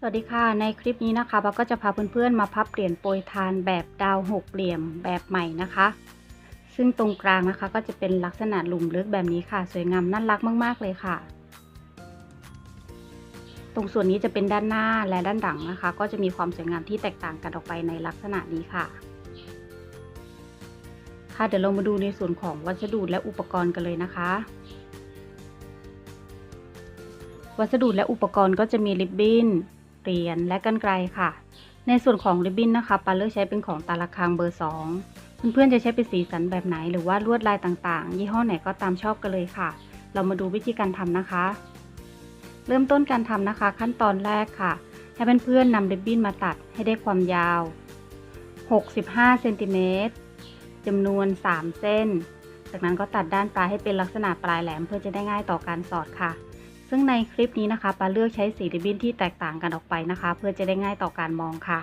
สวัสดีค่ะ ในคลิปนี้นะคะเราก็จะพาเพื่อนๆมาพับเหรียญโปรยทานแบบดาวหกเหลี่ยมแบบใหม่นะคะ ซึ่งตรงกลางนะคะก็จะเป็นลักษณะหลุมลึกแบบนี้ค่ะ สวยงามน่ารักมากๆเลยค่ะ ตรงส่วนนี้จะเป็นด้านหน้าและด้านหลังนะคะ ก็จะมีความสวยงามที่แตกต่างกันออกไปในลักษณะนี้ค่ะ ค่ะเดี๋ยวเรามาดูในส่วนของวัสดุและอุปกรณ์กันเลยนะคะวัสดุและอุปกรณ์ก็จะมีริบบิ้น เรียญและกันไกลค่ะ ในส่วนของริบบิ้นนะคะปาเลือกใช้เป็นของตาละคางเบอร์ 2 เพื่อนๆจะใช้เป็นสีสันแบบไหนหรือว่าลวดลายต่างๆ ยี่ห้อไหนก็ตามชอบกันเลยค่ะ เรามาดูวิธีการทำนะคะ เริ่มต้นการทำนะคะ ขั้นตอนแรกค่ะ ให้เพื่อนๆนำริบบิ้นมาตัดให้ได้ความยาว 65เซนติเมตรจำนวน 3 เส้น จากนั้นก็ตัดด้านปลายให้เป็นลักษณะปลายแหลมเพื่อจะได้ง่ายต่อการสอดค่ะ ซึ่งในคลิปนี้นะคะปาเลือกใช้สีริบบิ้นที่แตกต่างกันออกไปนะคะ เพื่อจะได้ง่ายต่อการมองค่ะ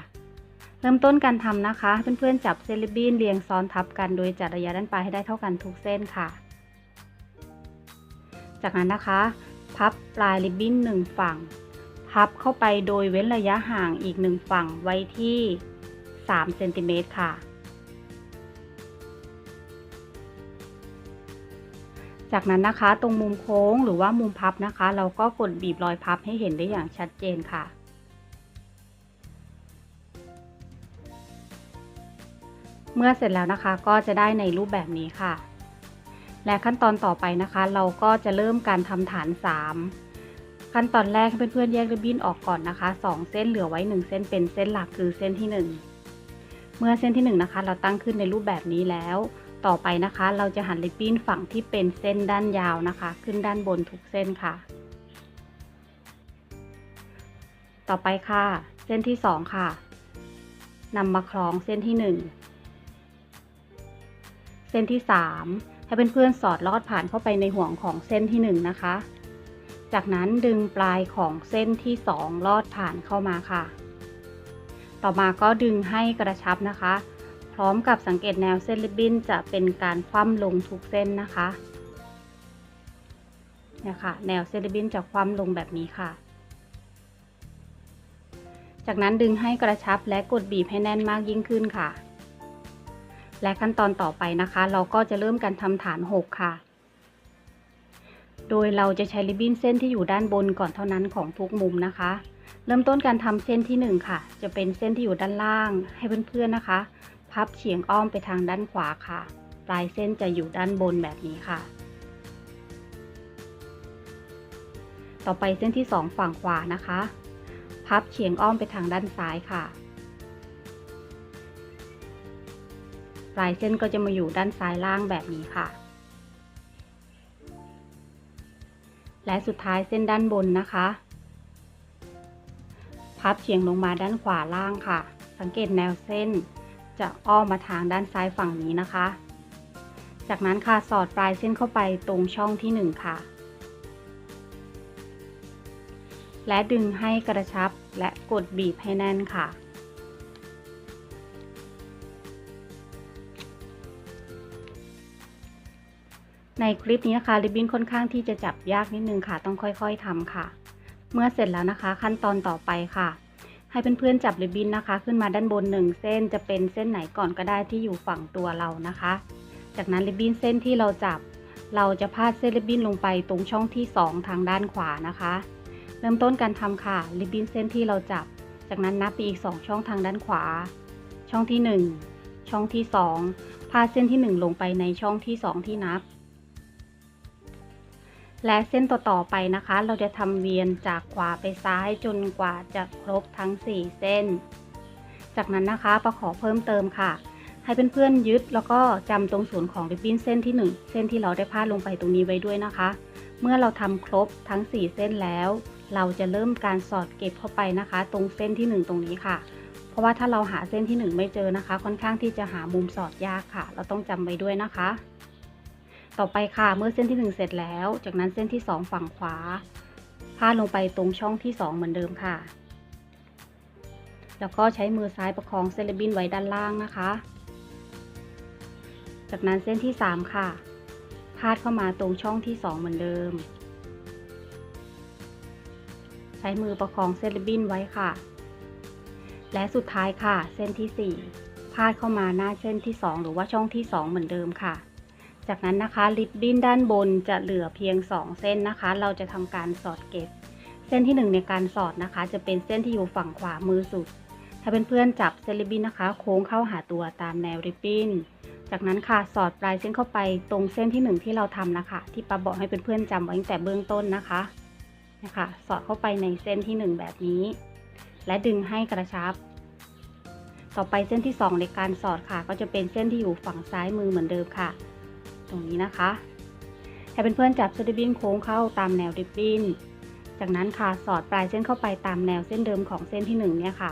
เริ่มต้นการทำนะคะ เพื่อนๆจับเส้นริบบิ้นเรียงซ้อนทับกันโดยจัดระยะด้านปลายให้ได้เท่ากันทุกเส้นค่ะ จากนั้นนะคะ พับปลายริบบิ้นหนึ่งฝั่ง พับเข้าไปโดยเว้นระยะห่างอีกหนึ่งฝั่งไว้ที่3เซนติเมตรค่ะ จากนั้นนะคะตรงมุมโค้งหรือว่ามุมพับนะคะ เราก็กดบีบรอยพับให้เห็นได้อย่างชัดเจนค่ะ เมื่อเสร็จแล้วนะคะก็จะได้ในรูปแบบนี้ค่ะ และขั้นตอนต่อไปนะคะ เราก็จะเริ่มการทำฐาน 3 ขั้นตอนแรกให้เพื่อนๆแยกริบบิ้นออกก่อนนะคะ 2 เส้นเหลือไว้ 1 เส้นเป็นเส้นหลักคือเส้นที่ 1 เมื่อเส้นที่ 1 นะคะ เราตั้งขึ้นในรูปแบบนี้แล้ว ต่อไปนะคะ เราจะหันริบบิ้นฝั่งที่เป็นเส้นด้านยาวนะคะ ขึ้นด้านบนทุกเส้นค่ะ ต่อไปค่ะ เส้นที่2ค่ะนำมาคล้องเส้นที่1เส้นที่3ให้เพื่อนๆสอดลอดผ่านเข้าไปในห่วงของเส้นที่1นะคะ จากนั้นดึงปลายของเส้นที่2ลอดผ่านเข้ามาค่ะ ต่อมาก็ดึงให้กระชับนะคะ พร้อมกับสังเกตแนวเส้นริบบิ้นจะเป็นการคว่ำลงทุกเส้นนะคะเนี่ยค่ะแนวเส้นริบบิ้นจะคว่ำลงแบบนี้ค่ะ จากนั้นดึงให้กระชับและกดบีบให้แน่นมากยิ่งขึ้นค่ะ และขั้นตอนต่อไปนะคะ เราก็จะเริ่มการทำฐาน 6 ค่ะ โดยเราจะใช้ริบบิ้นเส้นที่อยู่ด้านบนก่อนเท่านั้นของทุกมุมนะคะ เริ่มต้นการทำเส้นที่ 1 ค่ะ จะเป็นเส้นที่อยู่ด้านล่างให้เพื่อนๆนะคะ พับเฉียงอ้อมไปทางด้านขวาค่ะ ปลายเส้นจะอยู่ด้านบนแบบนี้ค่ะ ต่อไปเส้นที่ 2 ฝั่งขวานะคะ พับเฉียงอ้อมไปทางด้านซ้ายค่ะ ปลายเส้นก็จะมาอยู่ด้านซ้ายล่างแบบนี้ค่ะ และสุดท้ายเส้นด้านบนนะคะ พับเฉียงลงมาด้านขวาล่างค่ะ สังเกตแนวเส้น จะอ้อมมาทางด้านซ้ายฝั่งนี้นะคะ จากนั้นค่ะสอดปลายเส้นเข้าไปตรงช่องที่ 1 ค่ะ และดึงให้กระชับและกดบีบให้แน่นค่ะ ในคลิปนี้นะคะริบบิ้นค่อนข้างที่จะจับยากนิดนึงค่ะ ต้องค่อยๆทำค่ะ เมื่อเสร็จแล้วนะคะ ขั้นตอนต่อไปค่ะ ให้เพื่อนๆจับริบบิ้นนะคะ ขึ้นมาด้านบนหนึ่งเส้นจะเป็นเส้นไหนก่อนก็ได้ที่อยู่ฝั่งตัวเรานะคะ จากนั้นริบบิ้นเส้นที่เราจับ เราจะพาดเส้นริบบิ้นลงไปตรงช่องที่ 2 ทางด้านขวานะคะ เริ่มต้นการทำค่ะริบบิ้นเส้นที่เราจับ จากนั้นนับไปอีก 2 ช่องทางด้านขวา ช่องที่ 1 ช่องที่ 2 พาดเส้นที่ 1 ลงไปในช่องที่ 2 ที่นับ และเส้นต่อๆไปนะคะ เราจะทำเวียนจากขวาไปซ้ายจนกว่าจะครบทั้ง 4 เส้น จากนั้นนะคะประขอเพิ่มเติมค่ะ ให้เพื่อนๆยึดแล้วก็จำตรงศูนย์ของริบบิ้นเส้นที่ 1 เส้นที่เราได้พาดลงไปตรงนี้ไว้ด้วยนะคะ เมื่อเราทำครบทั้ง 4 เส้นแล้ว เราจะเริ่มการสอดเก็บเข้าไปนะคะ ตรงเส้นที่ 1 ตรงนี้ค่ะ เพราะว่าถ้าเราหาเส้นที่ 1 ไม่เจอนะคะ ค่อนข้างที่จะหามุมสอดยากค่ะ เราต้องจำไว้ด้วยนะคะ ต่อไปค่ะเมื่อเส้นที่ 1 เสร็จแล้ว จากนั้นเส้นที่ 2 ฝั่งขวาพาดลงไปตรงช่องที่ 2 เหมือนเดิมค่ะ แล้วก็ใช้มือซ้ายประคองเซเลบินไว้ด้านล่างนะคะ จากนั้นเส้นที่ 3 ค่ะ พาดเข้ามาตรงช่องที่ 2 เหมือนเดิมใช้ช้มือประคองเส้นริบบิ้นไว้ค่ะ และสุดท้ายค่ะ เส้นที่ 4 พาดเข้ามาหน้าเส้นที่ 2 หรือว่าช่องที่ 2 เหมือนเดิมค่ะ จากนั้นนะคะริบบิ้นด้านบนจะเหลือเพียง 2 เส้นนะคะ เราจะทำการสอดเก็บ เส้นที่ 1 ในการสอดนะคะ จะเป็นเส้นที่อยู่ฝั่งขวามือสุด ถ้าเพื่อนๆจับเส้นริบบิ้นนะคะ โค้งเข้าหาตัวตามแนวริบบิ้น จากนั้นค่ะสอดปลายเส้นเข้าไปตรงเส้นที่ 1 ที่เราทำนะคะ ที่ปาบอกให้เพื่อนๆจำไว้ตั้งแต่เบื้องต้นนะคะนะคะสอดเข้าไปในเส้นที่ 1 แบบนี้ และดึงให้กระชับ ต่อไปเส้นที่ 2 ในการสอดค่ะ ก็จะเป็นเส้นที่อยู่ฝั่งซ้ายมือเหมือนเดิมค่ะ ตรงนี้นะคะ ให้เพื่อนๆจับส้นริบบิ้นโค้งเข้าตามแนวริบบิ้น จากนั้นค่ะสอดปลายเส้นเข้าไปตามแนวเส้นเดิมของเส้นที่1เนี่ยค่ะ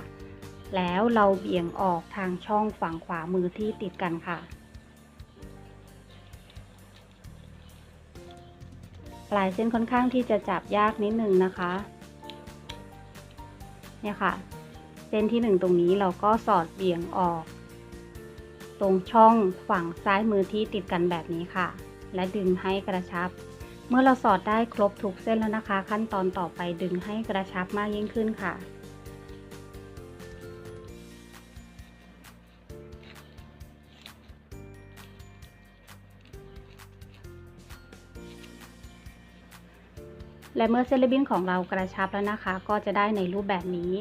แล้วเราเบี่ยงออกทางช่องฝั่งขวามือที่ติดกันค่ะ ปลายเส้นค่อนข้างที่จะจับยากนิดนึงนะคะ เนี่ยค่ะ เส้นที่หนึ่งตรงนี้เราก็สอดเบี่ยงออก ตรงช่องฝั่งซ้ายมือที่ติดกันแบบนี้ค่ะ และดึงให้กระชับ เมื่อเราสอดได้ครบทุกเส้นแล้วนะคะ ขั้นตอนต่อไปดึงให้กระชับมากยิ่งขึ้นค่ะและเมื่อเส้นริบบิ้นของเรากระชับแล้วนะคะ ก็จะได้ในรูปแบบนี้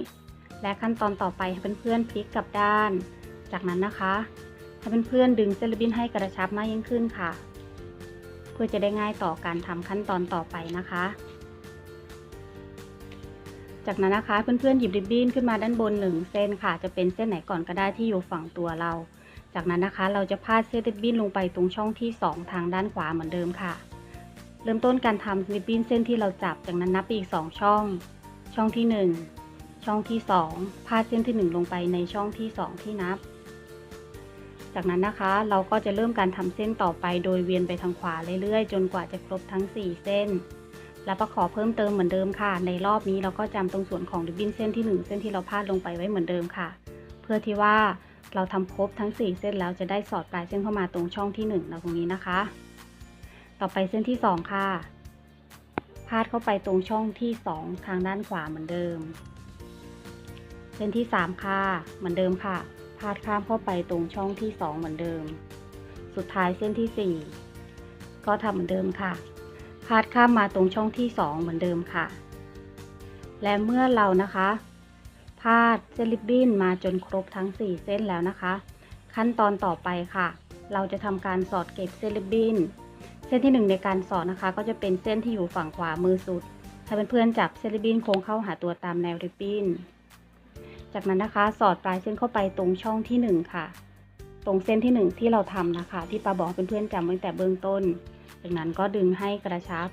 และขั้นตอนต่อไปให้เพื่อนๆพลิกกลับด้าน จากนั้นนะคะ ให้เพื่อนๆดึงเส้นริบบิ้นให้กระชับมากยิ่งขึ้นค่ะ เพื่อจะได้ง่ายต่อการทำขั้นตอนต่อไปนะคะ จากนั้นนะคะเพื่อนๆหยิบริบบิ้นขึ้นมาด้านบนหนึ่งเส้นค่ะ จะเป็นเส้นไหนก่อนก็ได้ที่อยู่ฝั่งตัวเรา จากนั้นนะคะเราจะพาดเส้นริบบิ้นลงไปตรงช่องที่ 2 ทางด้านขวาเหมือนเดิมค่ะ เริ่มต้นการทำริบบิ้นเส้นที่เราจับ จากนั้นนับไปอีก 2 ช่อง ช่องที่ 1 ช่องที่ 2 พาดเส้นที่ 1 ลงไปในช่องที่ 2 ที่นับ จากนั้นนะคะเราก็จะเริ่มการทำเส้นต่อไปโดยเวียนไปทางขวาเรื่อยๆ จนกว่าจะครบทั้ง 4 เส้น แล้วประขอเพิ่มเติมเหมือนเดิมค่ะ ในรอบนี้เราก็จำตรงส่วนของริบบิ้นเส้นที่ 1 เส้นที่เราพาดลงไปไว้เหมือนเดิมค่ะ เพื่อที่ว่าเราทำครบทั้ง 4 เส้นแล้วจะได้สอดปลายเส้นเข้ามาตรงช่องที่1เราตรงนี้นะคะ ต่อไปเส้นที่ 2 ค่ะ พาดเข้าไปตรงช่องที่ 2 ทางด้านขวาเหมือนเดิม เส้นที่ 3 ค่ะ เหมือนเดิมค่ะาดข้ามเข้าไปตรงช่องที่ 2 เหมือนเดิม สุดท้ายเส้นที่ 4 ก็ทำเหมือนเดิมค่ะ พาดข้ามมาตรงช่องที่ 2 เหมือนเดิมค่ะ และเมื่อเรานะคะ พาดเส้นริบบิ้นมาจนครบทั้ง 4 เส้นแล้วนะคะ ขั้นตอนต่อไปค่ะ เราจะทำการสอดเก็บเส้นริบบิ้น เส้นที่ 1 ในการสอดนะคะ ก็จะเป็นเส้นที่อยู่ฝั่งขวามือสุด ถ้าเพื่อนๆจับเส้นริบบิ้นโค้งเข้าหาตัวตามแนวริบบิ้น จากนั้นนะคะ สอดปลายเส้นเข้าไปตรงช่องที่ 1 ค่ะ ตรงเส้นที่ 1 ที่เราทำนะคะ ที่ปาบอกเพื่อนๆจำตั้งแต่เบื้องต้น จากนั้นก็ดึงให้กระชับ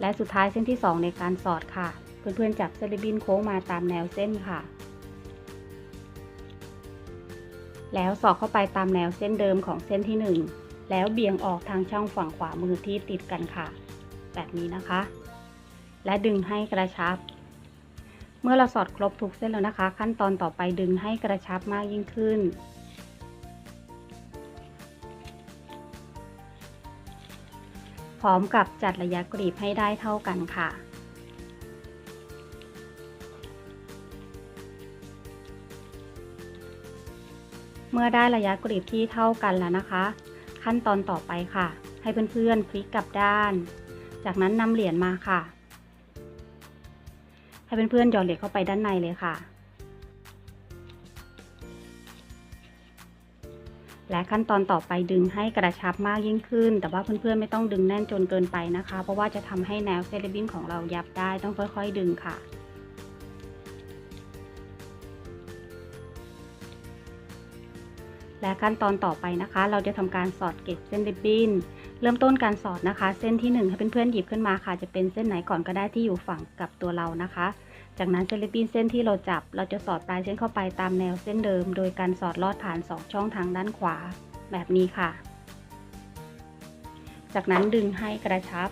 และสุดท้ายเส้นที่ 2 ในการสอดค่ะ เพื่อนๆจับเส้นริบบิ้นโค้งมาตามแนวเส้นค่ะ แล้วสอดเข้าไปตามแนวเส้นเดิมของเส้นที่ 1 แล้วเบี่ยงออกทางช่องฝั่งขวามือที่ติดกันค่ะ แบบนี้นะคะ และดึงให้กระชับ เมื่อเราสอดครบทุกเส้นแล้วนะคะ ขั้นตอนต่อไปดึงให้กระชับมากยิ่งขึ้น พร้อมกับจัดระยะกรีบให้ได้เท่ากันค่ะเมื่อได้ระยะกรีบที่เท่ากันแล้วนะคะ ขั้นตอนต่อไปค่ะ ให้เพื่อนๆพลิกกลับด้าน จากนั้นนำเหรียญมาค่ะ ให้เพื่อนๆหยอดเหรียญเข้าไปด้านในเลยค่ะ และขั้นตอนต่อไปดึงให้กระชับมากยิ่งขึ้น แต่ว่าเพื่อนๆไม่ต้องดึงแน่นจนเกินไปนะคะ เพราะว่าจะทำให้แนวเซเลบินของเรายับได้ต้องค่อยๆ ดึงค่ะและขั้นตอนต่อไปนะคะ เราจะทำการสอดเก็บเส้นริบบิ้นเริ่มต้นการสอดนะคะ เส้นที่1ให้เพื่อนๆหยิบขึ้นมาค่ะ จะเป็นเส้นไหนก่อนก็ได้ที่อยู่ฝั่งกับตัวเรานะคะ จากนั้นเส้นรินเส้นที่เราจับ เราจะสอดปลายเส้นเข้าไปตามแนวเส้นเดิม โดยการสอดลอดผ่าน 2 ช่องทางด้านขวา แบบนี้ค่ะ จากนั้นดึงให้กระชับ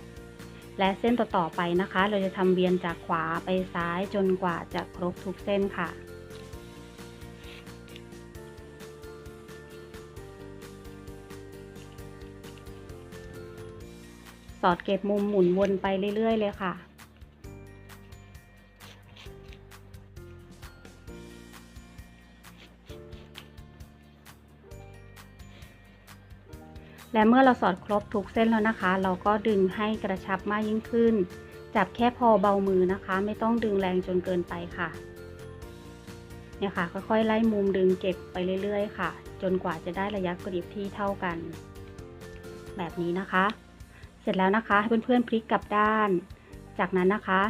และเส้นต่อๆไปนะคะ เราจะทำเวียนจากขวาไปซ้ายจนกว่าจะครบทุกเส้นค่ะสอดเก็บมุมหมุนวนไปเรื่อย ๆ เลยค่ะ และเมื่อเราสอดครบทุกเส้นแล้วนะคะ เราก็ดึงให้กระชับมากยิ่งขึ้น จับแค่พอเบามือนะคะ ไม่ต้องดึงแรงจนเกินไปค่ะ เนี่ยค่ะ ค่อยๆไล่มุมดึงเก็บไปเรื่อยๆ ค่ะ จนกว่าจะได้ระยะกรีบที่เท่ากัน แบบนี้นะคะ เสร็จแล้วนะคะให้เพื่อนๆพลิกกลับด้าน จากนั้นนะคะ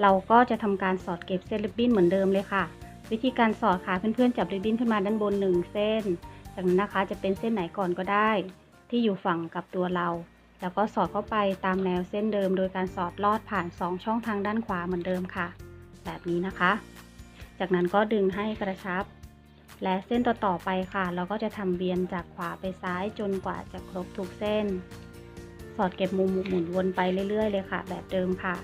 เราก็จะทำการสอดเก็บเส้นริบบิ้นเหมือนเดิมเลยค่ะ วิธีการสอดค่ะเพื่อนๆจับริบบิ้นขึ้นมาด้านบนหนึ่งเส้น จากนั้นนะคะจะเป็นเส้นไหนก่อนก็ได้ ที่อยู่ฝั่งกับตัวเรา แล้วก็สอดเข้าไปตามแนวเส้นเดิม โดยการสอดลอดผ่าน 2 ช่องทางด้านขวาเหมือนเดิมค่ะ แบบนี้นะคะ จากนั้นก็ดึงให้กระชับ และเส้นต่อๆไปค่ะ เราก็จะทำเวียนจากขวาไปซ้ายจนกว่าจะครบทุกเส้น สอดเก็บมุมหมุนวนไปเรื่อยๆเลยค่ะ แบบเดิมค่ะ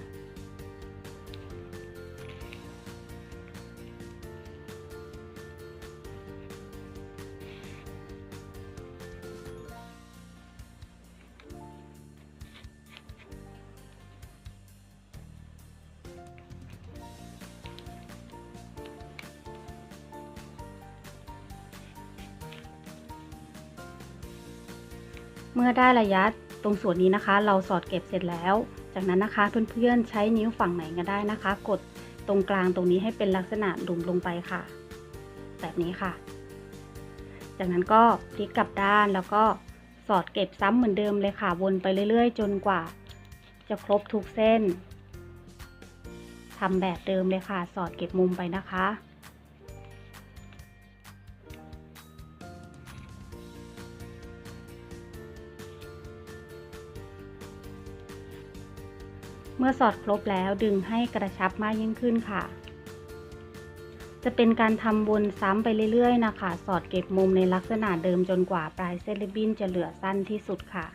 เมื่อได้ระยะตรงส่วนนี้นะคะ เราสอดเก็บเสร็จแล้ว จากนั้นนะคะเพื่อนๆใช้นิ้วฝั่งไหนก็ได้นะคะ กดตรงกลางตรงนี้ให้เป็นลักษณะหลุมลงไปค่ะ แบบนี้ค่ะ จากนั้นก็พลิกกลับด้านแล้วก็สอดเก็บซ้ำเหมือนเดิมเลยค่ะ วนไปเรื่อยๆ จนกว่า จะครบทุกเส้นทำแบบเดิมเลยค่ะ สอดเก็บมุมไปนะคะ มื่อสอดครบแล้วดึงให้กระชับมากยิ่งขึ้นค่ะ จะเป็นการทำวนซ้ำไปเรื่อยๆนะคะ สอดเก็บมุมในลักษณะเดิมจนกว่าปลายเส้นริบบิ้นจะเหลือสั้นที่สุดค่ะ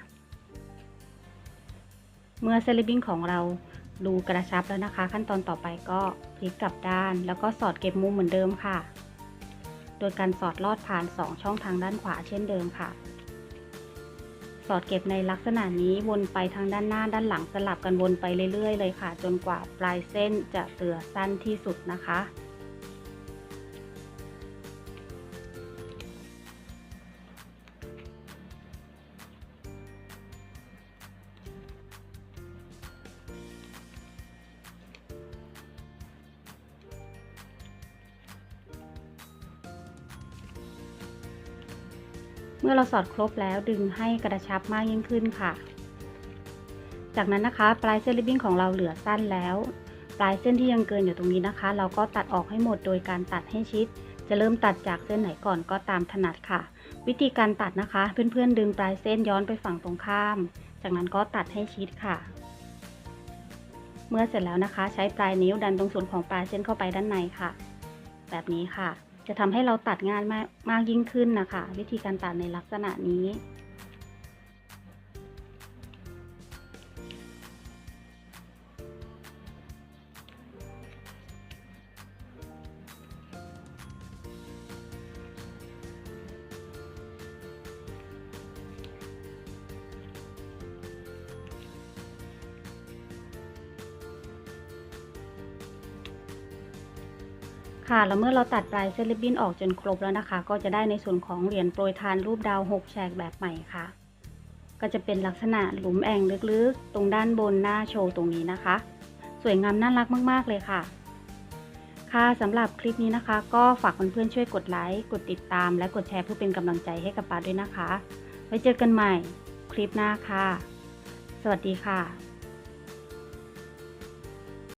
เมื่อเส้นริบบิ้นของเราดูกระชับแล้วนะคะ ขั้นตอนต่อไปก็พลิกกลับด้าน แล้วก็สอดเก็บมุมเหมือนเดิมค่ะ โดยการสอดลอดผ่าน 2 ช่องทางด้านขวาเช่นเดิมค่ะ สอดเก็บในลักษณะนี้วนไปทางด้านหน้าด้านหลังสลับกันวนไปเรื่อยๆ เลยค่ะ จนกว่าปลายเส้นจะเตือสั้นที่สุดนะคะ มื่อเราสอดครบแล้วดึงให้กระชับมากยิ่งขึ้นค่ะ จากนั้นนะคะ ปลายเส้นริบบิ้นของเราเหลือสั้นแล้ว ปลายเส้นที่ยังเกินอยู่ตรงนี้นะคะ เราก็ตัดออกให้หมดโดยการตัดให้ชิด จะเริ่มตัดจากเส้นไหนก่อนก็ตามถนัดค่ะ วิธีการตัดนะคะ เพื่อนๆ ดึงปลายเส้นย้อนไปฝั่งตรงข้าม จากนั้นก็ตัดให้ชิดค่ะ เมื่อเสร็จแล้วนะคะ ใช้ปลายนิ้วดันตรงส่วนของปลายเส้นเข้าไปด้านในค่ะ แบบนี้ค่ะ จะทำให้เราตัดงานมากมากยิ่งขึ้นนะคะ วิธีการตัดในลักษณะนี้ ค่ะ แล้วเมื่อเราตัดปลายเส้นริบบิ้นออกจนครบแล้วนะคะ ก็จะได้ในส่วนของเหรียญโปรยทานรูปดาว 6 แฉกแบบใหม่ค่ะ ก็จะเป็นลักษณะหลุมแอ่งลึกๆ ตรงด้านบนหน้าโชว์ตรงนี้นะคะ สวยงามน่ารักมากๆเลยค่ะ ค่ะสำหรับคลิปนี้นะคะ ก็ฝากเพื่อนๆช่วยกดไลค์ กดติดตาม และกดแชร์เพื่อเป็นกำลังใจให้กับปาด้วยนะคะ ไว้เจอกันใหม่คลิปหน้าค่ะ สวัสดีค่ะ